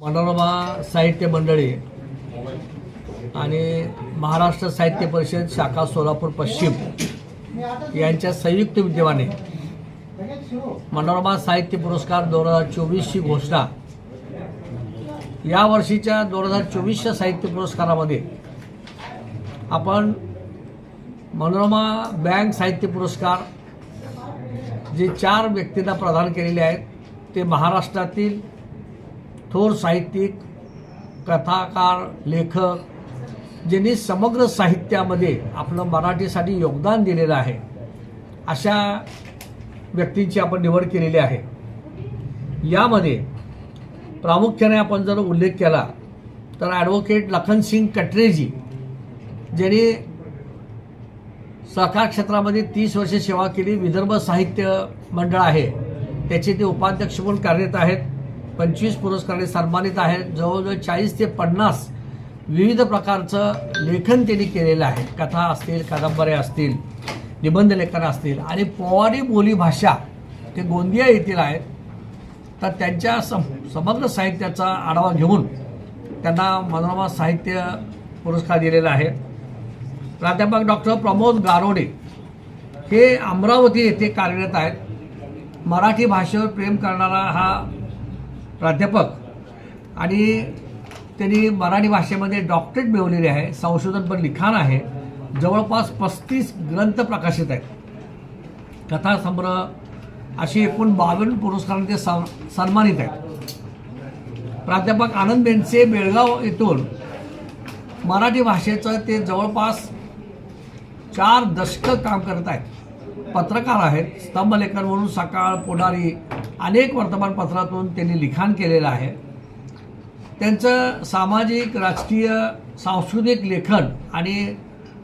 मनोरमा साहित्य मंडळी आणि महाराष्ट्र साहित्य परिषद शाखा सोलापूर पश्चिम यांच्या संयुक्त विद्यमाने मनोरमा साहित्य पुरस्कार दोन हजार चोवीसची घोषणा. या वर्षीच्या दोन हजार चोवीसच्या साहित्य पुरस्कारामध्ये आपण मनोरमा बँक साहित्य पुरस्कार जे चार व्यक्तींना प्रदान केलेले आहेत ते महाराष्ट्रातील थोर साहित्यिक कथाकार लेखक ज्यांनी समग्र साहित्यामध्ये आपलं मराठीसाठी योगदान दिलेलं आहे अशा व्यक्तींची आपण निवड केलेली आहे. यामध्ये प्रामुख्याने आपण जर उल्लेख केला तर ॲडव्होकेट लखनसिंग कटरेजी ज्यांनी सहकार क्षेत्रामध्ये तीस वर्ष सेवा केली विदर्भ साहित्य मंडळ आहे त्याचे ते उपाध्यक्ष म्हणून कार्यरत आहेत. पंचवीस पुरस्काराने सन्मानित आहेत. जवळजवळ चाळीस ते पन्नास विविध प्रकारचं लेखन त्यांनी केलेलं आहे. कथा असतील कादंबऱ्या असतील निबंध लेखन असतील आणि पोवारी बोलीभाषा ते गोंदिया येथील आहेत. तर त्यांच्या सम समग्र साहित्याचा आढावा घेऊन त्यांना मनोरमा साहित्य पुरस्कार दिलेला आहे. प्राध्यापक डॉक्टर प्रमोद गारोडे हे अमरावती येथे कार्यरत आहेत. मराठी भाषेवर प्रेम करणारा हा प्राध्यापक. आणि त्यांनी मराठी भाषेमध्ये डॉक्टरेट मिळवलेली आहे संशोधनपर लिखाण आहे. जवळपास पस्तीस ग्रंथ प्रकाशित आहेत. कथासंग्रह अशी एकूण बावन्न पुरस्कारांचे ते सन्मानित आहेत. प्राध्यापक आनंद बेनसे बेळगाव येथून मराठी भाषेचं ते जवळपास चार दशकं काम करत आहेत. पत्रकार आहेत. स्तंभलेखन म्हणून सकाळ पुढारी अनेक वर्तमानपत्रातून त्यांनी लिखाण केलेलं आहे. त्यांचं सामाजिक राजकीय सांस्कृतिक लेखन आणि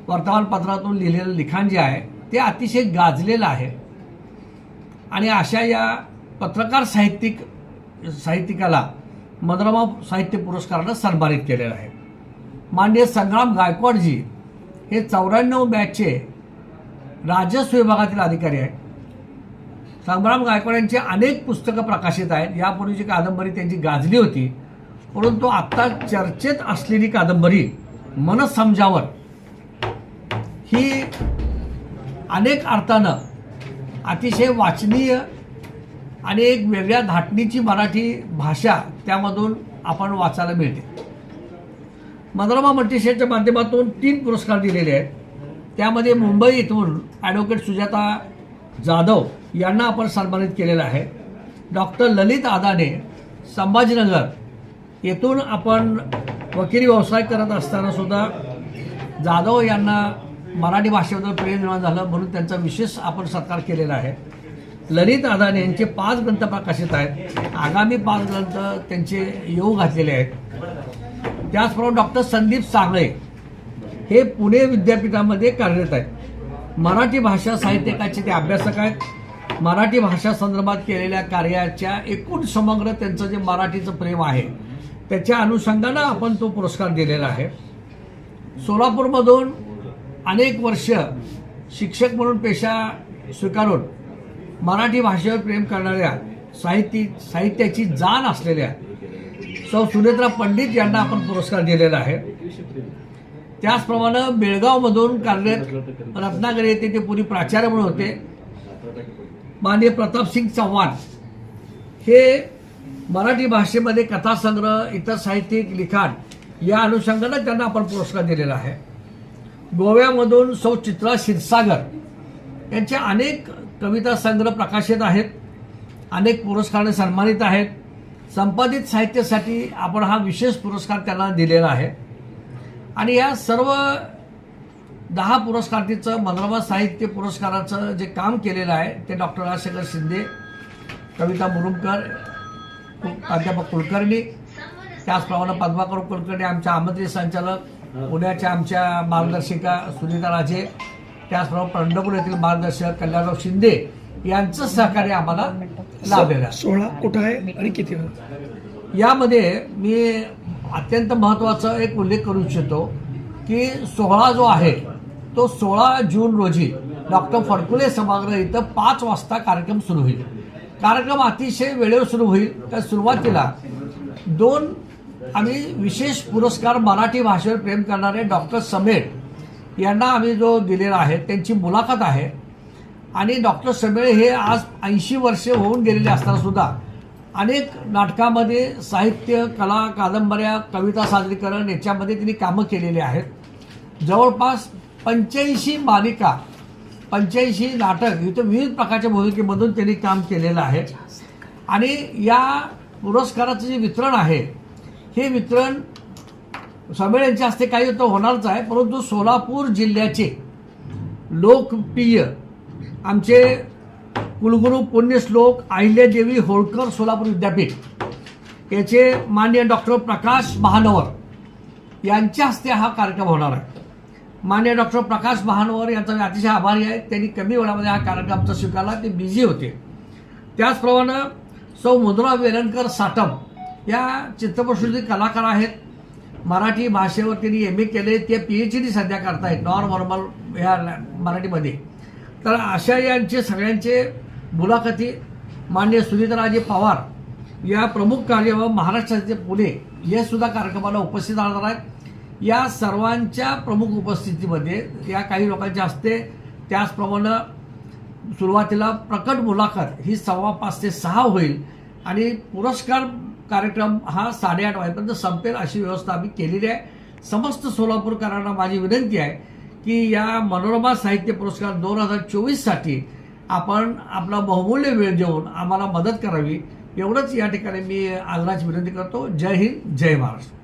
वर्तमानपत्रातून लिहिलेलं लिखाण जे आहे ते अतिशय गाजलेलं आहे. आणि अशा या पत्रकार साहित्यिक साहित्यिकाला मनोरमा साहित्य पुरस्कारानं सन्मानित केलेलं आहे. माननीय संग्राम गायकवाडजी हे चौऱ्याण्णव बॅचचे राजस्व विभागातील अधिकारी आहेत. संग्राम गायकवाड यांची अनेक पुस्तकं प्रकाशित आहेत. यापूर्वीची कादंबरी त्यांची गाजली होती. परंतु आत्ता चर्चेत असलेली कादंबरी मनसमजावर ही अनेक अर्थानं अतिशय वाचनीय आणि एक वेगळ्या धाटणीची मराठी भाषा त्यामधून आपण वाचायला मिळते. मनोरमा मल्टिशेच्या माध्यमातून तीन पुरस्कार दिलेले आहेत. त्यामध्ये मुंबई इथून ॲडव्होकेट सुजाता जाधव यांना आपण सन्मानित केलेलं आहे. डॉक्टर ललित आदाने संभाजीनगर येथून आपण वकिली व्यवसाय करत असताना सुद्धा जाधव यांना मराठी भाषेबद्दल प्रेम निर्माण झालं म्हणून त्यांचा विशेष आपण सत्कार केलेला आहे. ललित आदाने यांचे पाच ग्रंथ प्रकाशित आहेत. आगामी पाच ग्रंथ त्यांचे येऊ घातलेले आहेत. त्याचप्रमाणे डॉक्टर संदीप सांगळे हे पुणे विद्यापीठामध्ये कार्यरत आहेत. मराठी भाषा साहित्यकाचे ते अभ्यासक आहेत. मराठी भाषा संदर्भात केलेल्या कार्याच्या एकूण समग्र त्यांचं जे मराठीचं प्रेम आहे त्याच्या अनुषंगानं आपण तो पुरस्कार दिलेला आहे. सोलापूरमधून अनेक वर्ष शिक्षक म्हणून पेशा स्वीकारून मराठी भाषेवर प्रेम करणाऱ्या साहित्य साहित्याची जाण असलेल्या सौ सुनेत्रा पंडित यांना आपण पुरस्कार दिलेला आहे. त्याचप्रमाणे बेळगावमधून कार्यरत रत्नागिरी येथे ते पूर्वी प्राचार्य म्हणून होते. माननीय प्रतापसिंग चव्हाण. हे मराठी भाषेमध्ये कथासंग्रह इतर साहित्यिक लिखाण या अनुषंगानं त्यांना आपण पुरस्कार दिलेला आहे. गोव्यामधून सौ चित्रा क्षीरसागर यांचे अनेक कविता संग्रह प्रकाशित आहेत. अनेक पुरस्काराने सन्मानित आहेत. संपादित साहित्यासाठी आपण हा विशेष पुरस्कार त्यांना दिलेला आहे. आणि या सर्व दहा पुरस्कारांचं मनोरमा साहित्य पुरस्काराचं जे काम केलेलं आहे ते डॉक्टर राजशेखर शिंदे कविता मुरुमकर प्राध्यापक कुलकर्णी त्याचप्रमाणे पद्माकर कुलकर्णी आमच्या आमंत्रित संचालक पुण्याच्या आमच्या मार्गदर्शिका सुनीता राजे त्याचप्रमाणे पंढरपूर येथील मार्गदर्शक कल्याणराव शिंदे यांचं सहकार्य आम्हाला लाभलेलं आहे. सोळा कुठं आहे आणि किती यामध्ये मी अत्यंत महत्त्वाचा एक उल्लेख करू इच्छितो की सोहळा जो आहे तो सोळा जून रोजी डॉक्टर फडकुले सभागृह इथं पाच वाजता कार्यक्रम सुरू होईल. कार्यक्रम अतिशय वेळेवर सुरू होईल. तर सुरुवातीला दोन आम्ही विशेष पुरस्कार मराठी भाषेवर प्रेम करणारे डॉक्टर समेळ यांना आम्ही जो दिलेला आहे त्यांची मुलाखत आहे. आणि डॉक्टर समेळ हे आज ऐंशी वर्षे होऊन गेलेले असताना सुद्धा अनेक नाटकामध्ये साहित्य कला कादंबऱ्या कविता सादरीकरण याच्यामध्ये त्यांनी कामं केलेली आहेत. जवळपास पंच्याऐंशी मालिका पंच्याऐंशी नाटक इथं विविध प्रकारच्या भूमिकेमधून त्यांनी काम केलेलं आहे. आणि या पुरस्काराचं जे वितरण आहे हे वितरण समेळ यांच्या हस्ते काही तर होणारच आहे परंतु सोलापूर जिल्ह्याचे लोकप्रिय आमचे कुलगुरू पुण्यश्लोक अहिल्यादेवी होळकर सोलापूर विद्यापीठ. याचे मान्य डॉक्टर प्रकाश महानवर यांच्या हस्ते हा कार्यक्रम होणार आहे. मान्य डॉक्टर प्रकाश महानवर यांचा मी अतिशय आभारी आहे. त्यांनी कमी वेळामध्ये हा कार्यक्रम स्वीकारला ते बिझी होते. त्याचप्रमाणे सौ मुद्रा वेलणकर साटम या चित्रपटसृष्टी कलाकार आहेत. मराठी भाषेवर त्यांनी एम ए केले ते पी एच डी सध्या करतायत नॉन नॉर्मल या मराठीमध्ये. तर अशा यांचे सगळ्यांचे मुलाखती मान्य सुनीतराजे पवार या प्रमुख कार्य व महाराष्ट्राचे पुणे हे सुद्धा कार्यक्रमाला उपस्थित राहणार आहेत. या सर्वांच्या प्रमुख उपस्थितीमध्ये या काही लोकांच्या हस्ते त्याचप्रमाणे सुरुवातीला प्रकट मुलाखत ही सव्वा पाच ते सहा होईल आणि पुरस्कार कार्यक्रम हा साडेआठ वाजेपर्यंत संपेल अशी व्यवस्था आम्ही केलेली आहे. समस्त सोलापूरकरांना माझी विनंती आहे की या मनोरमा साहित्य पुरस्कार दोन हजार चोवीससाठी आपण आपला बहुमूल्य वेळ देऊन आम्हाला मदत करावी. एवढंच या ठिकाणी मी आग्रहाची विनंती करतो. जय हिंद जय महाराष्ट्र.